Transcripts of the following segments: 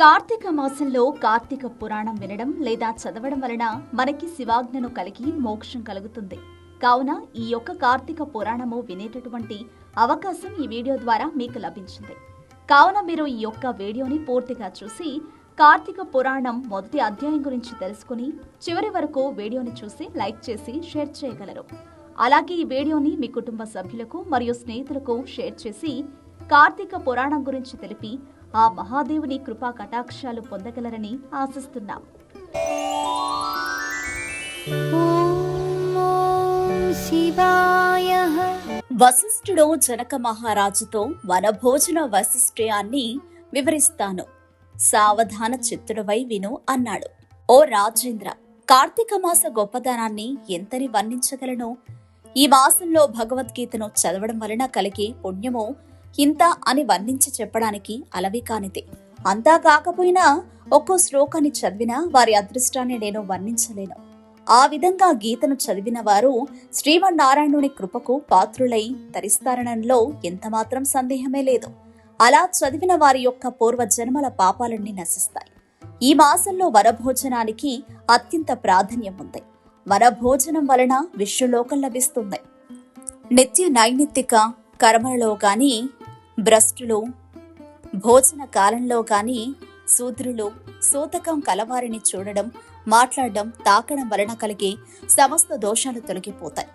కార్తీక మాసంలో కార్తీక పురాణం వినడం లేదా చదవడం వలన మనకి శివాజ్ఞను కలిగి మోక్షం కలుగుతుంది. కావున ఈ యొక్క కార్తీక పురాణము వినేటటువంటి అవకాశం ఈ వీడియో ద్వారా మీకు లభించింది. కావున మీరు ఈ యొక్క వీడియోని పూర్తిగా చూసి కార్తీక పురాణం మొదటి అధ్యాయం గురించి తెలుసుకుని చివరి వరకు వీడియోని చూసి లైక్ చేసి షేర్ చేయగలరు. అలాగే ఈ వీడియోని మీ కుటుంబ సభ్యులకు మరియు స్నేహితులకు షేర్ చేసి కార్తీక పురాణం గురించి తెలిపి ఆ మహాదేవుని కృపా కటాక్షాలు పొందగలరని ఆశిస్తున్నాం. వశిష్ఠుడు జనక మహారాజుతో వనభోజన వైశిష్ట్యాన్ని వివరిస్తాను. సావధాన చిత్తుడవై విను అన్నాడు. ఓ రాజేంద్ర కార్తీక మాస గొప్పదనాన్ని ఎంతని వర్ణించగలను? ఈ మాసంలో భగవద్గీతను చదవడం వలన కలిగే పుణ్యమో ఇంత అని వర్ణించి చెప్పడానికి అలవి కానిదే. అంతా కాకపోయినా ఒక్కో శ్లోకాన్ని చదివినా వారి అదృష్టాన్ని నేను వర్ణించలేను. ఆ విధంగా గీతను చదివిన వారు శ్రీమన్నారాయణుని కృపకు పాత్రులై తరిస్తారనంలో ఎంతమాత్రం సందేహమే లేదు. అలా చదివిన వారి యొక్క పూర్వ జన్మల పాపాలన్నీ నశిస్తాయి. ఈ మాసంలో వరభోజనానికి అత్యంత ప్రాధాన్యం ఉంది వరభోజనం వలన విష్ణులోకం లభిస్తుంది. నిత్య నైమిత్తిక కర్మలలో గాని భ్రష్టులు భోజన కాలంలో కానీ శూద్రులు సూతకం కలవారిని చూడడం మాట్లాడడం తాకడం వలన కలిగే సమస్త దోషాలు తొలగిపోతాయి.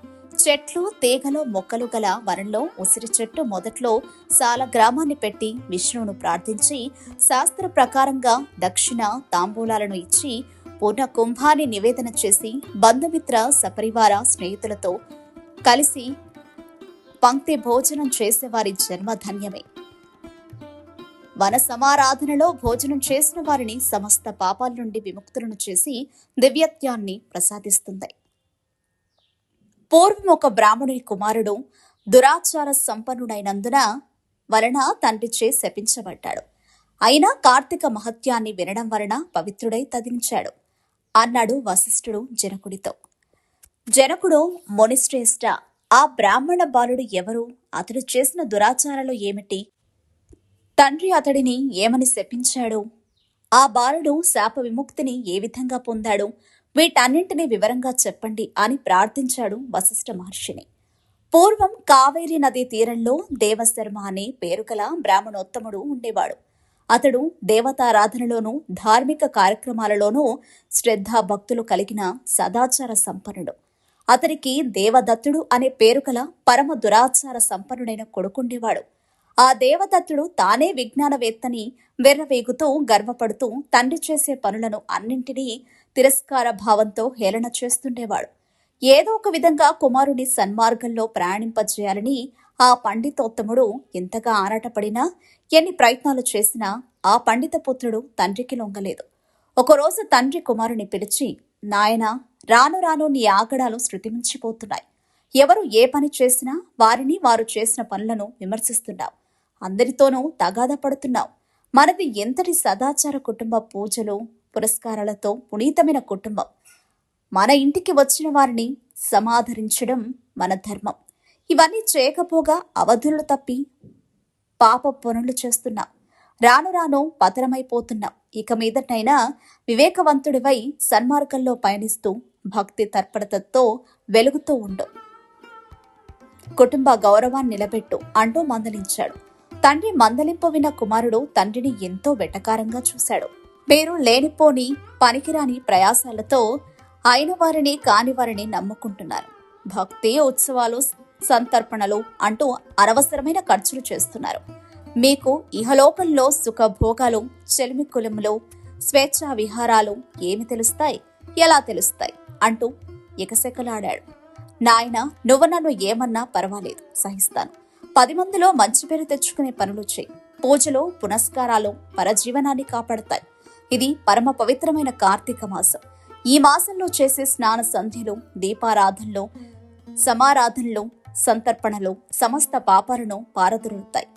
చెట్లు తీగలు మొక్కలు గల వనంలో ఉసిరి చెట్టు మొదట్లో సాల గ్రామాన్ని పెట్టి విష్ణువును ప్రార్థించి శాస్త్ర ప్రకారంగా దక్షిణ తాంబూలాలను ఇచ్చి పూర్ణ కుంభాన్ని నివేదన చేసి బంధుమిత్ర సపరివార స్నేహితులతో కలిసి పంక్తి భోజనం చేసేవారి జన్మ ధన్యమే. వన సమారాధనలో భోజనం చేసిన వారిని సమస్త పాపాల నుండి విముక్తులను చేసి దివ్యత్వాన్ని ప్రసాదిస్తుంది. పూర్వం ఒక బ్రాహ్మణుని కుమారుడు దురాచార సంపన్నుడైనందున వలన తండ్రిచే శపించబడ్డాడు. అయినా కార్తీక మహత్యాన్ని వినడం వలన పవిత్రుడై తదించాడు. అన్నాడు వశిష్ఠుడు జనకుడితో. జనకుడు మొనిశ్రేష్ట ఆ బ్రాహ్మణ బాలుడు ఎవరు? అతడు చేసిన దురాచారాలు ఏమిటి? తండ్రి అతడిని ఏమని శపించాడు? ఆ బాలుడు శాప విముక్తిని ఏ విధంగా పొందాడు? వీటన్నింటినీ వివరంగా చెప్పండి అని ప్రార్థించాడు వశిష్ఠ మహర్షిని. పూర్వం కావేరీ నదీ తీరంలో దేవశర్మ అనే పేరుగల బ్రాహ్మణోత్తముడు ఉండేవాడు. అతడు దేవతారాధనలోనూ ధార్మిక కార్యక్రమాలలోనూ శ్రద్ధా భక్తులు కలిగిన సదాచార సంపన్నుడు. అతనికి దేవదత్తుడు అనే పేరు కల పరమ దురాచార సంపన్నుడైన కొడుకుండేవాడు ఆ దేవదత్తుడు తానే విజ్ఞానవేత్తని వెర్రవేగుతూ గర్వపడుతూ తండ్రి చేసే పనులను అన్నింటినీ తిరస్కార భావంతో హేళన చేస్తుండేవాడు. ఏదో ఒక విధంగా కుమారుని సన్మార్గంలో ప్రయాణింపజేయాలని ఆ పండితోత్తముడు ఎంతగా ఆరాటపడినా ఎన్ని ప్రయత్నాలు చేసినా ఆ పండిత పుత్రుడు తండ్రికి లొంగలేదు. ఒకరోజు తండ్రి కుమారుని పిలిచి నాయనా రాను రాను నీ ఆగడాలు శృతిమించిపోతున్నాయి. ఎవరు ఏ పని చేసినా వారిని వారు చేసిన పనులను విమర్శిస్తున్నావు. అందరితోనూ తగాద పడుతున్నావు. మనది ఎంతటి సదాచార కుటుంబ పూజలు పురస్కారాలతో పునీతమైన కుటుంబం. మన ఇంటికి వచ్చిన వారిని సమాధరించడం మన ధర్మం. ఇవన్నీ చేయకపోగా అవధులు తప్పి పాప పనులు చేస్తున్నాం రాను రాను పతనమైపోతున్నాం ఇక మీదటైనా వివేకవంతుడివై సన్మార్గంలో పయనిస్తూ భక్తి తర్పణతతో వెలుగుతూ ఉండు. కుటుంబ గౌరవాన్ని నిలబెట్టు అంటూ మందలించాడు. తండ్రి మందలింపు విన్న కుమారుడు తండ్రిని ఎంతో వెటకారంగా చూశాడు. మీరు లేనిపోని పనికిరాని ప్రయాసాలతో అయిన వారిని కాని వారిని నమ్ముకుంటున్నారు. భక్తి ఉత్సవాలు సంతర్పణలు అంటూ అనవసరమైన ఖర్చులు చేస్తున్నారు. మీకు ఇహలోకంలో సుఖభోగాలు చెలిమి కులములు స్వేచ్ఛా విహారాలు ఏమి తెలుస్తాయి? ఎలా తెలుస్తాయి? అంటూ ఎకసెకలాడాడు నాయన నువ్వు నన్ను ఏమన్నా పర్వాలేదు సహిస్తాను. పది మందిలో మంచి పేరు తెచ్చుకునే పనులు చేయి. పూజలు పునస్కారాలు పరజీవనాన్ని కాపాడతాయి. ఇది పరమ పవిత్రమైన కార్తీక మాసం. ఈ మాసంలో చేసే స్నాన సంధ్యలు దీపారాధనలు సమారాధనలు సంతర్పణలు సమస్త పాపాలను పారదొరుతాయి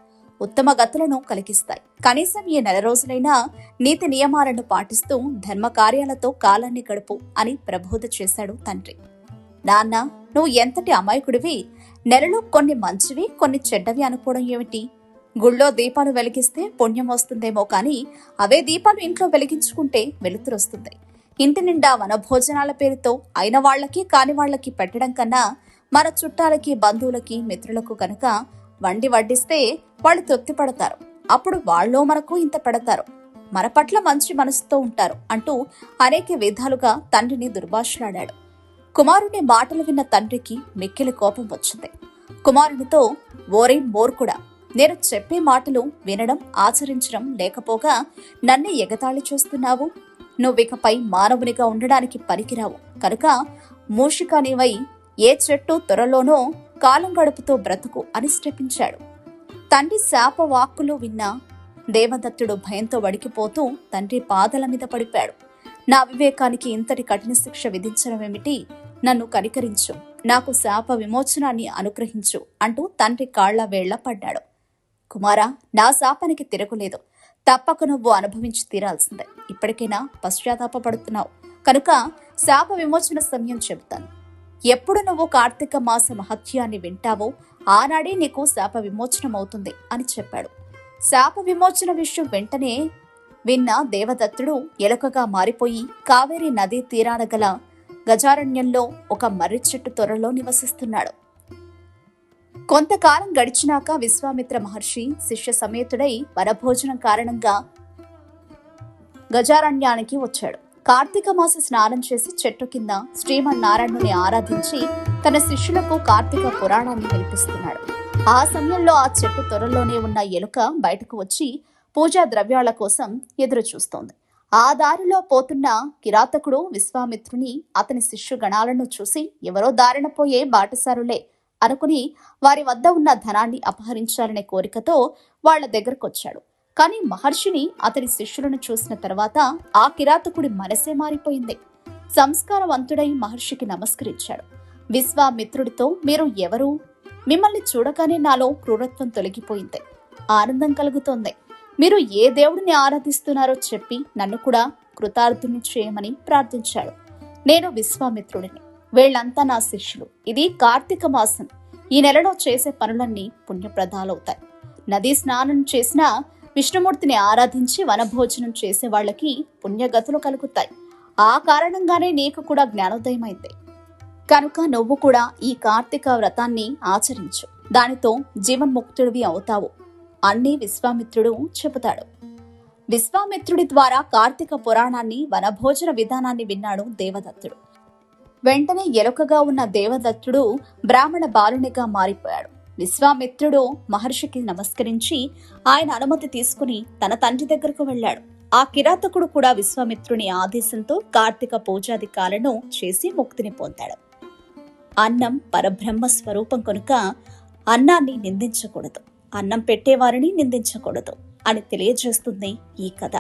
ఉత్తమ గతులను కలిగిస్తాయి. కనీసం ఈ నెల రోజులైనా నీతి నియమాలను పాటిస్తూ ధర్మ కార్యాలతో కాలాన్ని గడుపు అని ప్రబోధ చేశాడు తండ్రి. నాన్న నువ్వు ఎంతటి అమాయకుడివి? నెలలో కొన్ని మంచివి కొన్ని చెడ్డవి అనుకోవడం ఏమిటి? గుళ్ళో దీపాలు వెలిగిస్తే పుణ్యం వస్తుందేమో కానీ అవే దీపాలు ఇంట్లో వెలిగించుకుంటే వెలుతురు వస్తుంది ఇంటి నిండా వనభోజనాల పేరుతో అయిన వాళ్ళకి కాని వాళ్ళకి పెట్టడం కన్నా మన చుట్టాలకి బంధువులకి మిత్రులకు కనుక వండి వడ్డిస్తే వాళ్ళు తృప్తి పడతారు. అప్పుడు వాళ్ళు మనకు ఇంత పెడతారు. మన పట్ల మంచి మనసుతో ఉంటారు అంటూ అనేక విధాలుగా తండ్రిని దుర్భాషలాడాడు. కుమారుని మాటలు విన్న తండ్రికి మిక్కిలి కోపం వచ్చింది. కుమారునితో ఓరే మోర్కుడా నేను చెప్పే మాటలు వినడం ఆచరించడం లేకపోగా నన్ను ఎగతాళి చేస్తున్నావు. నువ్వికపై మానవునిగా ఉండడానికి పనికిరావు. కనుక మూషికానివై ఏ చెట్టు త్వరలోనో కాలం గడుపుతో బ్రతుకు అనిష్టపించాడు తండ్రి శాప వాక్కులు విన్న దేవదత్తుడు భయంతో వడికిపోతూ తండ్రి పాదల మీద పడిపాడు నా వివేకానికి ఇంతటి కఠిన శిక్ష విధించడమేమిటి నన్ను కనికరించు. నాకు శాప విమోచనాన్ని అనుగ్రహించు అంటూ తండ్రి కాళ్ళ వేళ్ళ పడ్డాడు. కుమారా నా శాపానికి తిరగలేదు. తప్పక నువ్వు అనుభవించి తీరాల్సిందే. ఇప్పటికైనా పశ్చాత్తాపడుతున్నావు కనుక శాప విమోచన సమయం చెబుతాను. ఎప్పుడు నువ్వు కార్తీక మాస మహత్యాన్ని వింటావో ఆనాడే నీకు శాప విమోచనమవుతుంది అని చెప్పాడు. శాప విమోచన విషయం వెంటనే విన్న దేవదత్తుడు ఎలుకగా మారిపోయి కావేరీ నదీ తీరాన గల గజారణ్యంలో ఒక మర్రి చెట్టు త్వరలో నివసిస్తున్నాడు. కొంతకాలం గడిచినాక విశ్వామిత్ర మహర్షి శిష్య సమేతుడై వనభోజనం కారణంగా గజారణ్యానికి వచ్చాడు. కార్తీక మాస స్నానం చేసి చెట్టు కింద శ్రీమన్నారాయణుని ఆరాధించి తన శిష్యులకు కార్తీక పురాణాన్ని వినిపిస్తున్నాడు. ఆ సమయంలో ఆ చెట్టు త్వరలోనే ఉన్న ఎలుక బయటకు వచ్చి పూజా ద్రవ్యాల కోసం ఎదురు చూస్తోంది. ఆ దారిలో పోతున్న కిరాతకుడు విశ్వామిత్రుని అతని శిష్యు గణాలను చూసి ఎవరో దారిన పోయే బాటసారులే అనుకుని వారి వద్ద ఉన్న ధనాన్ని అపహరించాలనే కోరికతో వాళ్ళ దగ్గరకొచ్చాడు. కానీ మహర్షిని అతని శిష్యులను చూసిన తర్వాత ఆ కిరాతకుడి మనసే మారిపోయింది. సంస్కారవంతుడై మహర్షికి నమస్కరించాడు. విశ్వామిత్రుడితో మీరు ఎవరు? మిమ్మల్ని చూడగానే నాలో క్రూరత్వం తొలగిపోయింది. ఆనందం కలుగుతోంది. మీరు ఏ దేవుడిని ఆరాధిస్తున్నారో చెప్పి నన్ను కూడా కృతార్థుని చేయమని ప్రార్థించాడు. నేను విశ్వామిత్రుడిని. వీళ్ళంతా నా శిష్యులు. ఇది కార్తీక మాసం. ఈ నెలలో చేసే పనులన్నీ పుణ్యప్రదాలవుతాయి. నదీ స్నానం చేసినా విష్ణుమూర్తిని ఆరాధించి వనభోజనం చేసే వాళ్ళకి పుణ్యగతులు కలుగుతాయి. ఆ కారణంగానే నీకు కూడా జ్ఞానోదయమైంది కనుక నువ్వు కూడా ఈ కార్తీక వ్రతాన్ని ఆచరించు. దానితో జీవన్ముక్తుడివి అవుతావు. అన్ని విశ్వామిత్రుడు చెబుతాడు. విశ్వామిత్రుడి ద్వారా కార్తీక పురాణాన్ని వనభోజన విధానాన్ని విన్నాడు దేవదత్తుడు. వెంటనే ఎలుకగా ఉన్న దేవదత్తుడు బ్రాహ్మణ బాలునిగా మారిపోయాడు. విశ్వామిత్రుడు మహర్షికి నమస్కరించి ఆయన అనుమతి తీసుకుని తన తండ్రి దగ్గరకు వెళ్ళాడు. ఆ కిరాతకుడు కూడా విశ్వామిత్రుని ఆదేశంతో కార్తీక పూజాధికాలను చేసి ముక్తిని పొందాడు. అన్నం పరబ్రహ్మ స్వరూపం కనుక అన్నాన్ని నిందించకూడదు. అన్నం పెట్టేవారిని నిందించకూడదు అని తెలియజేస్తుంది ఈ కథ.